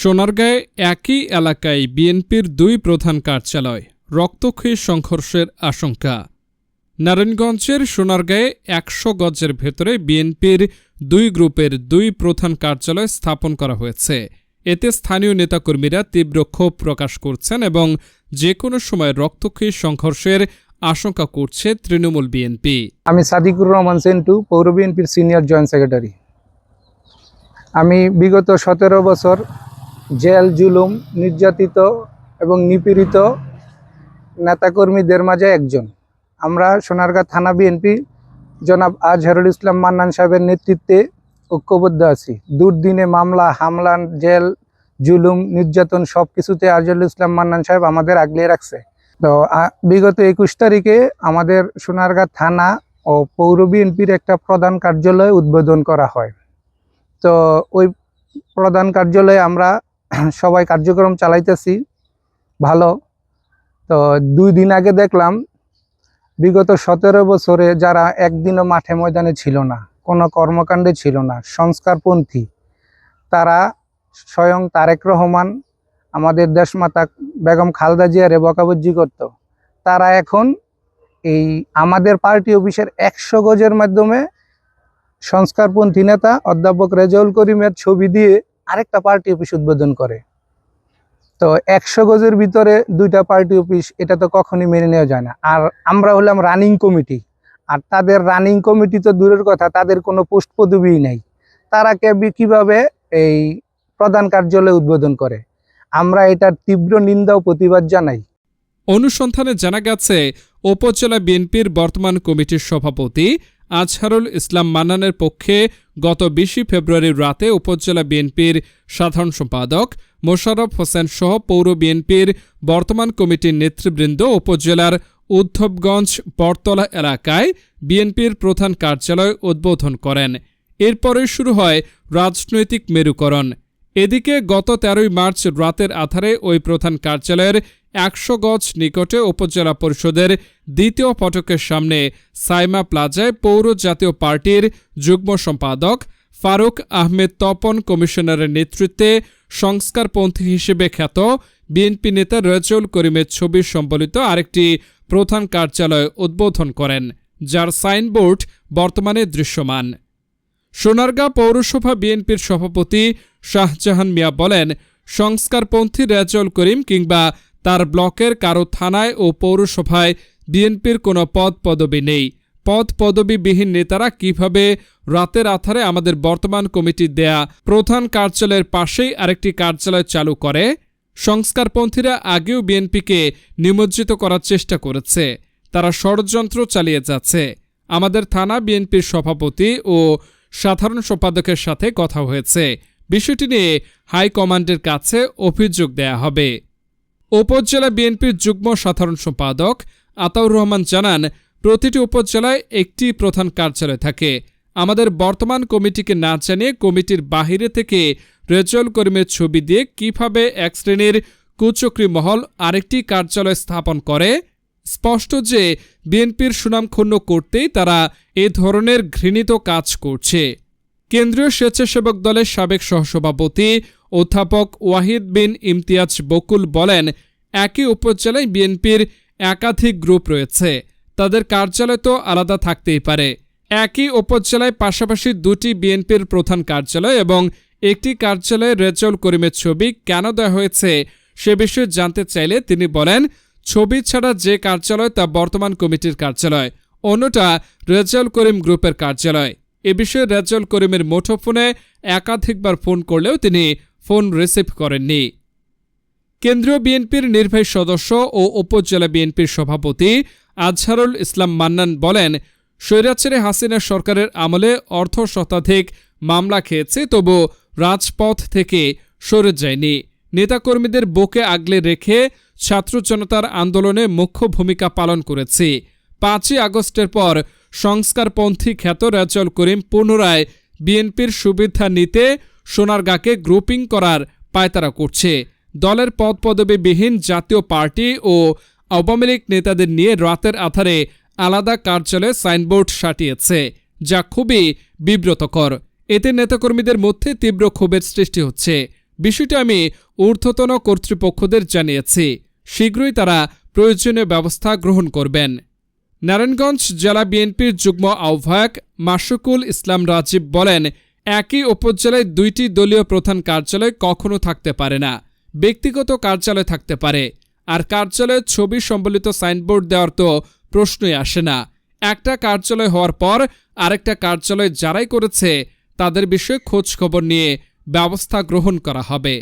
সোনারগাঁয়ে একই এলাকায় বিএনপির দুই প্রধান কার্যালয়, রক্তক্ষয়ী সংঘর্ষের আশঙ্কা। নারায়ণগঞ্জের সোনারগাঁয়ে একশো গজের ভেতরে বিএনপির দুই গ্রুপের দুই প্রধান কার্যালয় স্থাপন করা হয়েছে। এতে স্থানীয় নেতাকর্মীরা তীব্র ক্ষোভ প্রকাশ করছেন এবং যে কোনো সময় রক্তক্ষয়ী সংঘর্ষের আশঙ্কা করছে তৃণমূল বিএনপি। আমি সাদিকুর রহমান সেন্টু, পৌর বিএনপির সিনিয়র জয়েন্ট সেক্রেটারি। আমি বিগত সতেরো বছর জেল, জুলুম, নির্যাতিত এবং নিপীড়িত নেতাকর্মীদের মাঝে একজন। আমরা সোনারগাঁ থানা বিএনপি জনাব আজহারুল ইসলাম মান্নান সাহেবের নেতৃত্বে ঐক্যবদ্ধ আছি। দুর্দিনে মামলা, হামলা, জেল, জুলুম, নির্যাতন সব কিছুতে আজহারুল ইসলাম মান্নান সাহেব আমাদের আগলিয়ে রাখছে। তো বিগত একুশ তারিখে আমাদের সোনারগাঁ থানা ও পৌর বিএনপির একটা প্রধান কার্যালয় উদ্বোধন করা হয়। তো, ওই প্রধান কার্যালয়ে আমরা সবাই কার্যক্রম চালাইতেছি, ভালো। তো দুই দিন আগে দেখলাম, বিগত সতেরো বছরে যারা একদিনও মাঠে ময়দানে ছিল না, কোনো কর্মকাণ্ডে ছিল না, সংস্কারপন্থী, তারা স্বয়ং তারেক রহমান, আমাদের দেশমাতা বেগম খালদা জিয়ারে বকাবজ্জি করত। তারা এখন এই আমাদের পার্টি অফিসের একশো গজের মাধ্যমে সংস্কারপন্থী নেতা অধ্যাপক রেজাউল করিমের ছবি দিয়ে আরেকটা পার্টি অফিস উদ্বোধন করে। তো একশো গজের ভিতরে দুইটা পার্টি অফিস, এটা তো কখনই মেনে নেওয়া যায় না। আর আমরা হলাম রানিং কমিটি আর তাদের রানিং কমিটি তো দূরের কথা, তাদের কোনো পোস্ট পদবি নেই। তারা কে- কীভাবে এই প্রধান কার্যালয় উদ্বোধন করে? আমরা এটার তীব্র নিন্দা ও প্রতিবাদ জানাই। অনুসন্ধানে জানা গেছে, উপজেলা বিএনপির বর্তমান কমিটির সভাপতি আজহারুল ইসলাম মান্নানের পক্ষে গত বিশে ফেব্রুয়ারির রাতে উপজেলা বিএনপির সাধারণ সম্পাদক মোশাররফ হোসেন সহ পৌর বিএনপির বর্তমান কমিটির নেতৃবৃন্দ উপজেলার উদ্ধবগঞ্জ, বটতলা এলাকায় বিএনপির প্রধান কার্যালয় উদ্বোধন করেন। এরপরে শুরু হয় রাজনৈতিক মেরুকরণ। এদিকে গত তেরোই মার্চ রাতের আধারে ওই প্রধান কার্যালয়ের একশো গজ নিকটে উপজেলা পরিষদের দ্বিতীয় ফটকের সামনে সাইমা প্লাজায় পৌর জাতীয় পার্টির যুগ্ম সম্পাদক ফারুক আহমেদ তপন কমিশনারের নেতৃত্বে সংস্কারপন্থী হিসেবে খ্যাত বিএনপি নেতা রেজউল করিমের ছবি সম্বলিত আরেকটি প্রধান কার্যালয় উদ্বোধন করেন, যার সাইনবোর্ড বর্তমানে দৃশ্যমান। সোনারগাঁ পৌরসভা বিএনপির সভাপতি শাহজাহান মিয়া বলেন, সংস্কারপন্থী রেজল করিম কিংবা তার ব্লকের কারও থানায় ও পৌরসভায় বিএনপির কোনো পদ পদবি নেই। পদ পদবিবিহীন নেতারা কীভাবে রাতের আধারে আমাদের বর্তমান কমিটির দেয়া প্রধান কার্যালয়ের পাশেই আরেকটি কার্যালয় চালু করে? সংস্কারপন্থীরা আগেও বিএনপিকে নিমজ্জিত করার চেষ্টা করেছে। তারা ষড়যন্ত্র চালিয়ে যাচ্ছে। আমাদের থানা বিএনপির সভাপতি ও সাধারণ সম্পাদকের সাথে কথা হয়েছে। বিষয়টি নিয়ে হাইকমান্ডের কাছে অভিযোগ দেয়া হবে। উপজেলা বিএনপির যুগ্ম সাধারণ সম্পাদক আতাউর রহমান জানান, প্রতিটি উপজেলায় একটি প্রধান কার্যালয় থাকে। আমাদের বর্তমান কমিটিকে না জানিয়ে কমিটির বাহিরে থেকে রেজল করিমের ছবি দিয়ে কীভাবে এক শ্রেণির কুচক্রি মহল আরেকটি কার্যালয় স্থাপন করে, স্পষ্ট যে বিএনপির সুনাম ক্ষুণ্ণ করতেই তারা এ ধরনের ঘৃণিত কাজ করছে। কেন্দ্রীয় স্বেচ্ছাসেবক দলের সাবেক সহসভাপতি অধ্যাপক ওয়াহিদ বিন ইমতিয়াজ বকুল বলেন, একই উপজেলায় বিএনপির একাধিক গ্রুপ রয়েছে। তাদের কার্যালয় তো আলাদা থাকতেই পারে। একই উপজেলায় পাশাপাশি দুটি বিএনপির প্রধান কার্যালয় এবং একটি কার্যালয়ে রেজল করিমের ছবি কেন দেওয়া হয়েছে সে বিষয়ে জানতে চাইলে তিনি বলেন, ছবি ছাড়া যে কার্যালয় তা বর্তমান কমিটির কার্যালয়, অন্যটা রেজাল করিম গ্রুপের কার্যালয়। এ বিষয়ে রেজাল করিমের মুঠোফোনে একাধিকবার ফোন করলেও তিনি ফোন রিসিভ করেননি। কেন্দ্রীয় বিএনপির নির্বাহী সদস্য ও উপজেলা বিএনপির সভাপতি আজহারুল ইসলাম মান্নান বলেন, স্বৈরাচারে হাসিনা সরকারের আমলে অর্থ শতাধিক মামলা খেয়েছে, তবু রাজপথ থেকে সরে যায়নি। নেতাকর্মীদের বুকে আগলে রেখে ছাত্র জনতার আন্দোলনে মুখ্য ভূমিকা পালন করেছি। পাঁচই আগস্টের পর সংস্কারপন্থী খ্যাত রেজল করিম পুনরায় বিএনপির সুবিধা নিতে সোনারগাঁকে গ্রুপিং করার পায়তারা করছে। দলের পদপদবীবিহীন জাতীয় পার্টি ও আওয়ামী লীগ নেতাদের নিয়ে রাতের আধারে আলাদা কার্যালয়ে সাইনবোর্ড সাটিয়েছে, যা খুবই বিব্রতকর। এতে নেতাকর্মীদের মধ্যে তীব্র ক্ষোভের সৃষ্টি হচ্ছে। বিষয়টি আমি ঊর্ধ্বতন কর্তৃপক্ষদের জানিয়েছি। শীঘ্রই তারা প্রয়োজনীয় ব্যবস্থা গ্রহণ করবেন। নারায়ণগঞ্জ জেলা বিএনপির যুগ্ম আহ্বায়ক মাসুকুল ইসলাম রাজীব বলেন একই উপজেলায় দুইটি দলীয় প্রধান কার্যালয় কখনও থাকতে পারে না, ব্যক্তিগত কার্যালয় থাকতে পারে। আর কার্যালয়ে ছবি সম্বলিত সাইনবোর্ড দেওয়ার তো প্রশ্নই আসে না। একটা কার্যালয় হওয়ার পর আরেকটা কার্যালয় যারাই করেছে, তাদের বিষয়ে খোঁজ খবর নিয়ে ব্যবস্থা গ্রহণ করা হবে।